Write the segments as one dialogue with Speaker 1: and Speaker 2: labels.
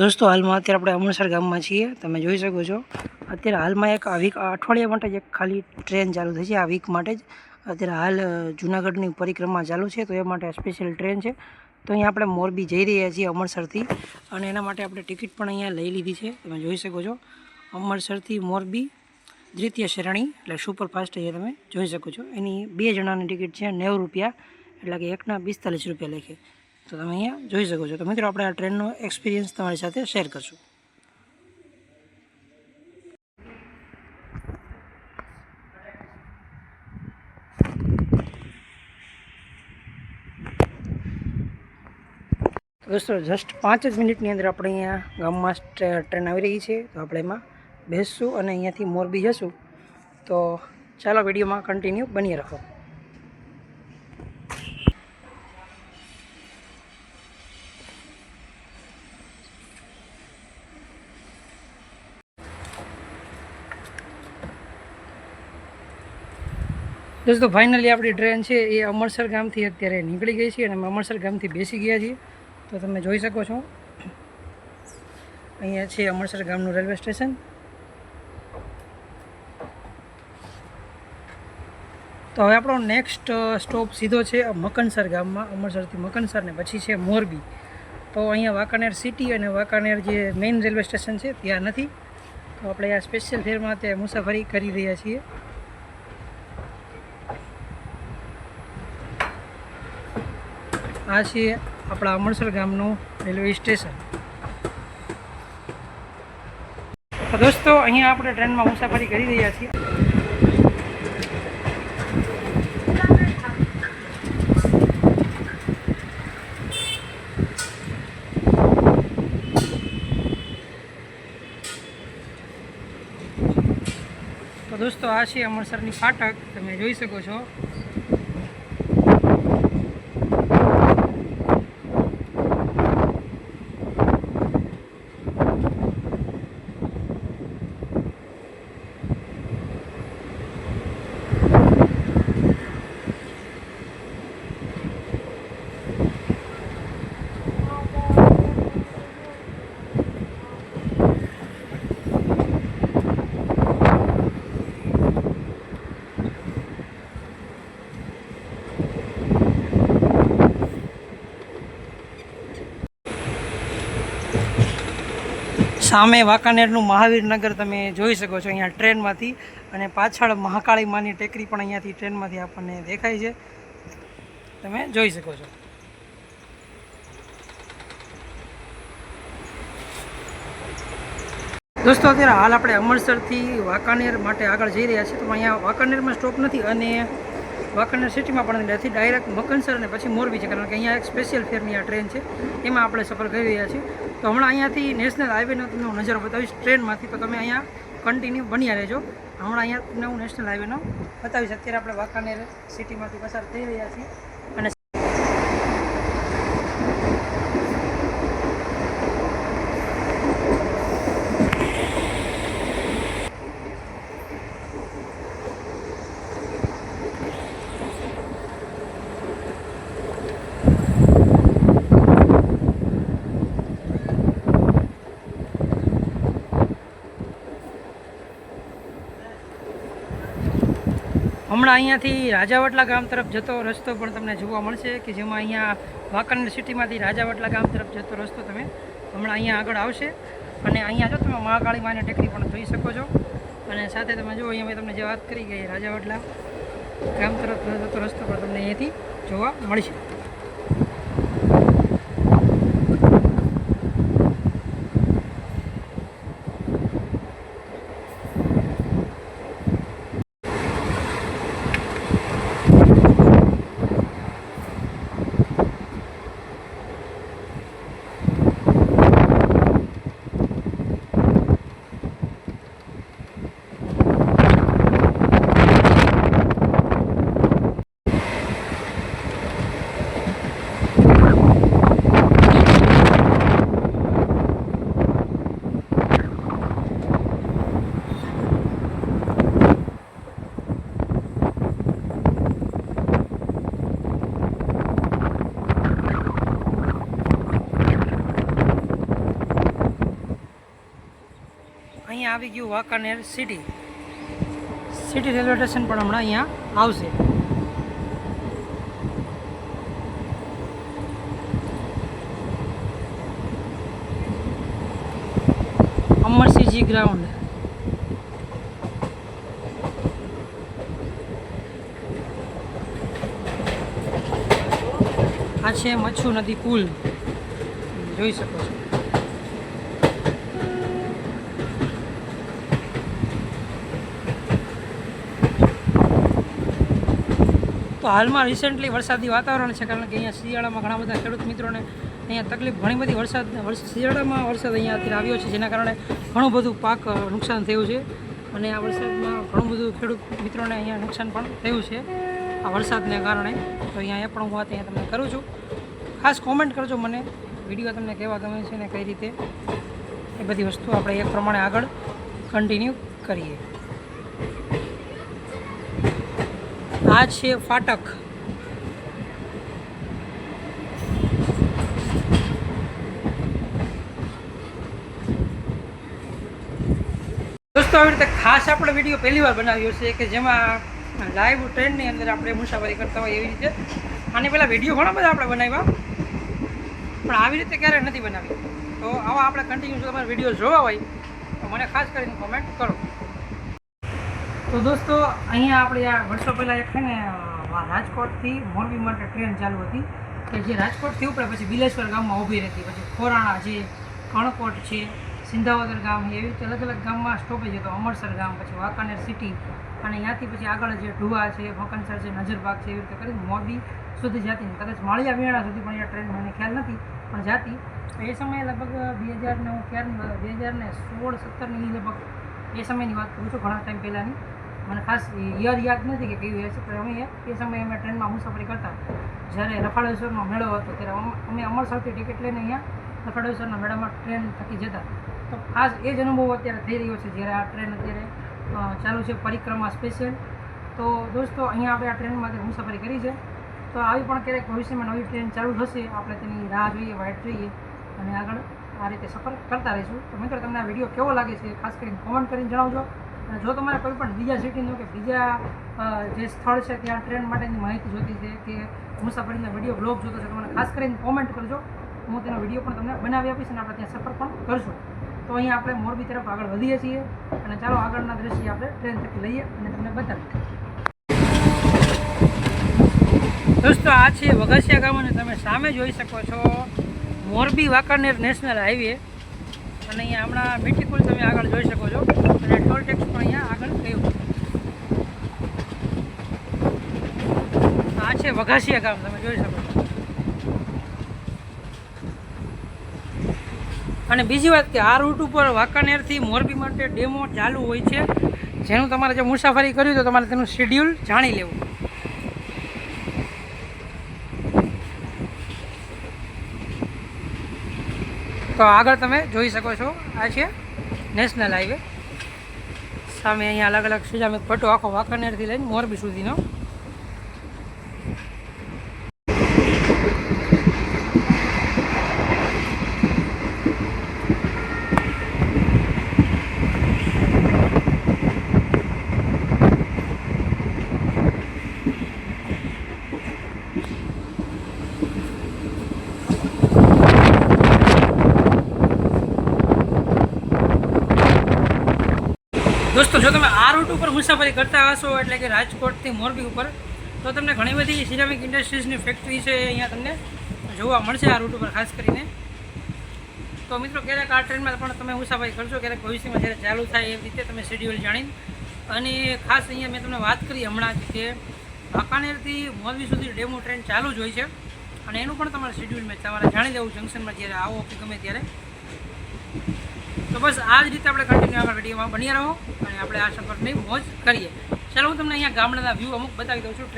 Speaker 1: દોસ્તો, હાલમાં અત્યારે આપણે અમૃતસર ગામમાં છીએ. તમે જોઈ શકો છો. અત્યારે હાલમાં એક આ વીક અઠવાડિયા માટે જ એક ખાલી ટ્રેન ચાલુ થઈ છે. આ વીક માટે જ. અત્યારે હાલ જૂનાગઢની પરિક્રમા ચાલુ છે, તો એ માટે સ્પેશિયલ ટ્રેન છે. તો અહીંયા આપણે મોરબી જઈ રહ્યા છીએ અમરસરથી અને એના માટે આપણે ટિકિટ પણ અહીંયા લઈ લીધી છે. તમે જોઈ શકો છો. અમરસરથી મોરબી, દ્વિતીય શ્રેણી, એટલે સુપરફાસ્ટ અહીંયા તમે જોઈ શકો છો. એની બે જણાની ટિકિટ છે નેવું રૂપિયા. એટલે કે એકના પિસ્તાલીસ રૂપિયા લેખે. તો તમે અહીંયા જોઈ શકો છો. તો મિત્રો, આપણે આ ટ્રેનનો એક્સપિરિયન્સ તમારી સાથે શેર કરશું. દોસ્તો જસ્ટ પાંચ જ મિનિટની અંદર આપણે અહીંયા ગામમાં ટ્રેન આવી રહી છે. તો આપણે એમાં બેસશું અને અહીંયાથી મોરબી જશું. તો ચાલો વિડીયોમાં કન્ટિન્યુ બની રહો. દોસ્તો ફાઇનલી આપણી ટ્રેન છે, એ અમરસર ગામથી અત્યારે નીકળી ગઈ છે અને અમે અમરસર ગામથી બેસી ગયા છીએ. તો તમે જોઈ શકો છો. અહીંયા છે અમરસર ગામનું રેલવે સ્ટેશન. તો હવે આપણો નેક્સ્ટ સ્ટોપ સીધો છે મકનસર ગામમાં, અમરસરથી મકનસર ને પછી છે મોરબી. તો અહીંયા વાંકાનેર સિટી અને વાંકાનેર જે મેઇન રેલવે સ્ટેશન છે, ત્યાં નથી. તો આપણે આ સ્પેશિયલ ફેરમાં તે મુસાફરી કરી રહ્યા છીએ. આ છે આપણા અમરસર ગામનું રેલવે સ્ટેશન. તો દોસ્તો, અહીંયા આપણે ટ્રેનમાં મુસાફરી કરી રહ્યા છીએ. તો દોસ્તો, આ છે અમરસરની ફાટક. તમે જોઈ શકો છો. સામે વાંકાનેરનું મહાવીરનગર તમે જોઈ શકો છો અહીંયા ટ્રેનમાંથી. અને પાછળ મહાકાળી માની ટેકરી પણ અહીંયાથી ટ્રેનમાંથી આપણને દેખાય છે. તમે જોઈ શકો છો. દોસ્તો, અત્યારે હાલ આપણે અમરસરથી વાંકાનેર માટે આગળ જઈ રહ્યા છીએ. તો અહીંયા વાંકાનેરમાં સ્ટોપ નથી અને વાંકાનેર સિટીમાં પણ નથી ડાયરેક્ટ મકનસર અને પછી મોરબી છે. કારણ કે અહીંયા એક સ્પેશિયલ ફેરની આ ટ્રેન છે. એમાં આપણે સફર કરી રહ્યા છીએ. તો હમણાં અહીંયાથી નેશનલ હાઈવેનો તમને હું નજર બતાવીશ ટ્રેનમાંથી તો તમે અહીંયા કન્ટિન્યુ બન્યા રહેજો. હમણાં અહીંયા તમને હું નેશનલ હાઈવેનો બતાવીશ. અત્યારે આપણે વાંકાનેર સિટીમાંથી પસાર થઈ રહ્યા છીએ અને હમણાં અહીંયાથી રાજાવટલા ગામ તરફ જતો રસ્તો પણ તમને જોવા મળશે કે જેમાં અહીંયા વાંકાનેર સિટીમાંથી રાજાવટલા ગામ તરફ જતો રસ્તો તમે હમણાં અહીંયા આગળ આવશે. અને અહીંયા જો તમે મહાકાળી માની ટેકરી પણ જોઈ શકો છો. અને સાથે તમે જુઓ અહીંયા મેં તમને જે વાત કરી કે રાજાવટલા ગામ તરફ જતો રસ્તો પણ તમને અહીંયાથી જોવા મળશે. આવી ગયું Wankaner city. City railway station પણ હમણાં અહીંયા આવશે. અમરસિંહજી ગ્રાઉન્ડ. આ છે મચ્છુ નદી પુલ. જોઈ શકો છો. તો હાલમાં રિસેન્ટલી વરસાદી વાતાવરણ છે, કારણ કે અહીંયા શિયાળામાં ઘણા બધા ખેડૂત મિત્રોને અહીંયા તકલીફ, ઘણી બધી વરસાદ શિયાળામાં વરસાદ અહીંયા આવ્યો છે, જેના કારણે ઘણું બધું પાક નુકસાન થયું છે. અને આ વરસાદમાં ઘણું બધું ખેડૂત મિત્રોને અહીંયા નુકસાન પણ થયું છે, આ વરસાદને કારણે. તો અહીંયા એ પણ હું વાત અહીંયા તમને કરું છું. ખાસ કોમેન્ટ કરજો મને વીડિયો તમને કેવા ગમે છે ને કઈ રીતે. એ બધી વસ્તુ આપણે એ પ્રમાણે આગળ કન્ટિન્યુ કરીએ. આ છે ફાટક. દોસ્તો, આવી રીતે ખાસ આપણે વીડિયો પહેલી વાર બનાવ્યો છે કે જેમાં લાઈવ ટ્રેનની અંદર આપણે મુસાફરી કરતા હોય એવી રીતે. આની પહેલાં વીડિયો ઘણા બધા આપણે બનાવ્યા, પણ આવી રીતે ક્યારેય નથી બનાવી. તો આવા આપણે કન્ટિન્યુ તમારે વીડિયો જોવા હોય, તો મને ખાસ કરીને કોમેન્ટ કરો. તો દોસ્તો, અહીંયા આપણે આ વર્ષો પહેલાં એક છે ને રાજકોટથી મોરબી માટે ટ્રેન ચાલુ હતી. કે જે રાજકોટથી ઉપડે પછી બિલેશ્વર ગામમાં ઊભી રહેતી. પછી ખોરાણા છે, કણકોટ છે, સિંધાવદર ગામ એવી રીતે અલગ અલગ ગામમાં સ્ટોપેજ હતો. અમરસર ગામ, પછી વાંકાનેર સિટી અને ત્યાંથી પછી આગળ જે ઢુવા છે, મકનસર છે, નજરબાગ છે, એવી રીતે કરીને મોરબી સુધી જતી કદાચ માળિયા વેણા સુધી પણ અહીંયા ટ્રેન મને ખ્યાલ નથી, પણ જાતી. એ સમયે લગભગ બે હજારને હું ક્યારની બે હજાર ને સોળ, સત્તરની લગભગ એ સમયની વાત કરું છું, ઘણા ટાઈમ પહેલાંની. મને ખાસ યર યાદ નથી કે કેવી હશે, પણ અમે એ સમયે અમે ટ્રેનમાં મુસાફરી કરતા. જ્યારે રફાળેશ્વરનો મેળો હતો, ત્યારે અમ- અમે અમરસરથી ટિકિટ લઈને અહીંયા રફાળેશ્વરના મેળામાં ટ્રેન થકી જતા. તો ખાસ એ જ અનુભવ અત્યારે થઈ રહ્યો છે, જ્યારે આ ટ્રેન અત્યારે ચાલુ છે પરિક્રમા સ્પેશિયલ. તો દોસ્તો, અહીંયા આપણે આ ટ્રેનમાંથી મુસાફરી કરી છે. તો આવી પણ ક્યારેક ભવિષ્યમાં નવી ટ્રેન ચાલુ થશે, આપણે તેની રાહ જોઈએ વાઇટ જોઈએ, અને આગળ આ રીતે સફર કરતા રહીશું. તો મિત્રો, તમને આ વીડિયો કેવો લાગે છે, ખાસ કરીને કોમેન્ટ કરીને જણાવજો. જો તમારે કોઈ પણ બીજા સિટીનું કે બીજા જે સ્થળ છે ત્યાં ટ્રેન માટેની માહિતી જોતી છે કે મુસાફરીના વીડિયો બ્લોગ જોતો છે તો ખાસ કરીને કોમેન્ટ કરજો. હું તેનો વીડિયો પણ તમને બનાવી આપીશ અને આપણે ત્યાં સફર પણ કરશું. તો અહીંયા આપણે મોરબી તરફ આગળ વધીએ છીએ અને ચાલો આગળના દ્રશ્ય આપણે ટ્રેન થકી લઈએ અને તમને બતાવીએ. દોસ્તો, આ છે વઘસિયા ગામ અને તમે સામે જોઈ શકો છો. મોરબી વાંકાનેર નેશનલ હાઈવે અને અહીંયા હમણાં મીઠી કુલ તમે આગળ જોઈ શકો છો. અને ટોલ ટેક્સ પણ અહીંયા આગળ ગયું આ છે વઘાસિયા ગામ, તમે જોઈ શકો છો. અને બીજી વાત કે આ રૂટ ઉપર વાંકાનેરથી મોરબી માટે ડેમો ચાલુ હોય છે. જેનું તમારે જો મુસાફરી કરવી તો તમારે તેનું શેડ્યુલ જાણી લેવું. તો આગળ તમે જોઈ શકો છો. આ છે નેશનલ હાઈવે સામે અહીંયા અલગ અલગ સિજામિક પટ્ટો આખો વાંકાનેરથી લઈને મોરબી સુધીનો. દોસ્તો, જો તમે આ રૂટ ઉપર મુસાફરી કરતા હશો, એટલે કે રાજકોટથી મોરબી ઉપર, તો તમને ઘણી બધી સિરામિક ઇન્ડસ્ટ્રીઝની ફેક્ટરી છે અહીંયા તમને જોવા મળશે આ રૂટ ઉપર, ખાસ કરીને. તો મિત્રો, ક્યારેક આ ટ્રેનમાં પણ તમે મુસાફરી કરશો, ક્યારેક ભવિષ્યમાં જ્યારે ચાલુ થાય એ રીતે તમે શેડ્યુલ જાણીને. અને ખાસ અહીંયા મેં તમને વાત કરી હમણાં જ કે વાંકાનેરથી મોરબી સુધી ડેમો ટ્રેન ચાલુ જ હોય છે. અને એનું પણ તમારે શેડ્યુલ મેં તમારે જાણી લેવું જંકશનમાં જ્યારે આવો કે ગમે ત્યારે. તો બસ આ જ રીતે આપણે કન્ટિન્યુ આગળ વિડીયોમાં બની રહો અને આપણે આ સફરની મોજ કરીએ. ચાલો, હું તમને અહીંયા ગામડાના વ્યૂ અમુક બતાવી દઉં છું.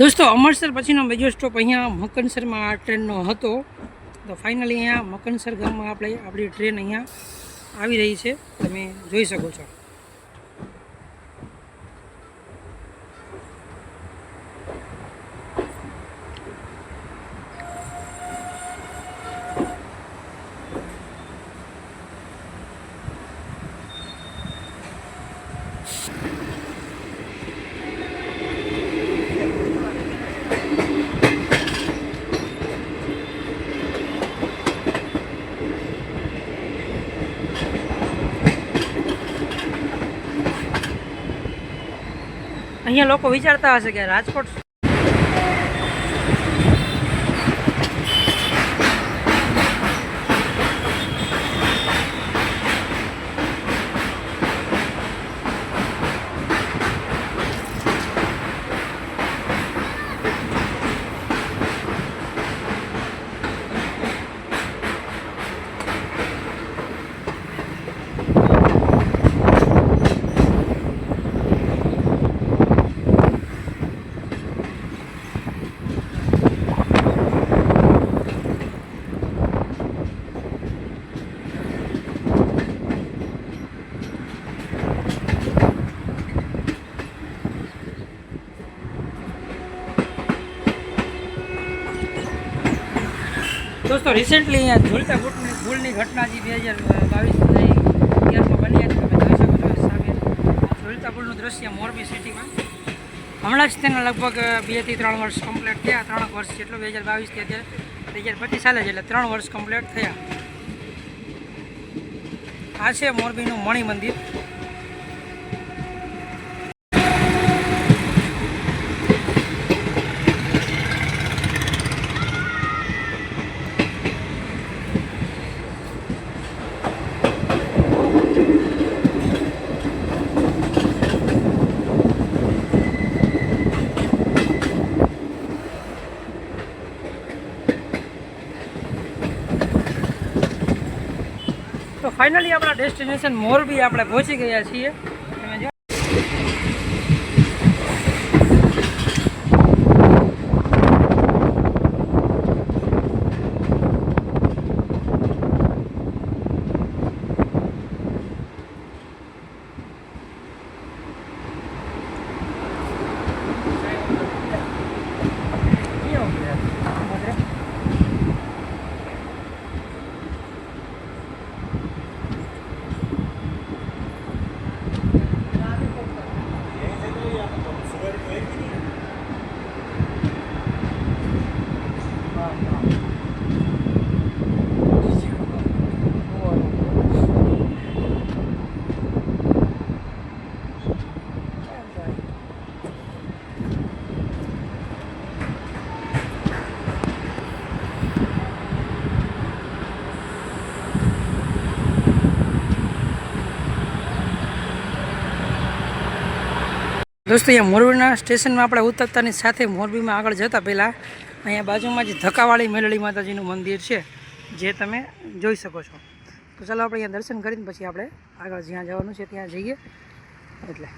Speaker 1: દોસ્તો, અમરસર પછીનો બીજો સ્ટોપ અહીંયા મકનસરમાં આ ટ્રેનનો હતો. તો ફાઇનલી અહીંયા મકનસર ગામમાં આપણે આપણી ટ્રેન અહીંયા આવી રહી છે. તમે જોઈ શકો છો. અહીંયા લોકો વિચારતા હશે કે રાજકોટ દોસ્તો રિસેન્ટલી અહીંયા ઝૂલતા બુટની, ભૂલની ઘટના જે બે હજાર બાવીસ અગિયારમાં બની હતી તમે જોઈ શકો છો સામે. ઝૂલતા પુલનું દ્રશ્ય મોરબી સિટીમાં. હમણાં જ તેના લગભગ બેથી ત્રણ વર્ષ કમ્પ્લીટ થયા. ત્રણ વર્ષ જેટલો બે હજાર બાવીસથી અત્યારે બે હજાર પચીસ સાલે છે એટલે ત્રણ વર્ષ કમ્પ્લીટ થયા. આ છે મોરબીનું મણિ મંદિર ફાઇનલી આપણા ડેસ્ટિનેશન મોરબી આપણે પહોંચી ગયા છીએ. દોસ્તો, અહીંયા મોરબીના સ્ટેશનમાં આપણે ઉતરતાની સાથે મોરબીમાં આગળ જતાં પહેલાં અહીંયા બાજુમાં જે ધક્કાવાળી મેલડી માતાજીનું મંદિર છે, જે તમે જોઈ શકો છો. તો ચાલો આપણે અહીંયા દર્શન કરીને પછી આપણે આગળ જ્યાં જવાનું છે ત્યાં જઈએ. એટલે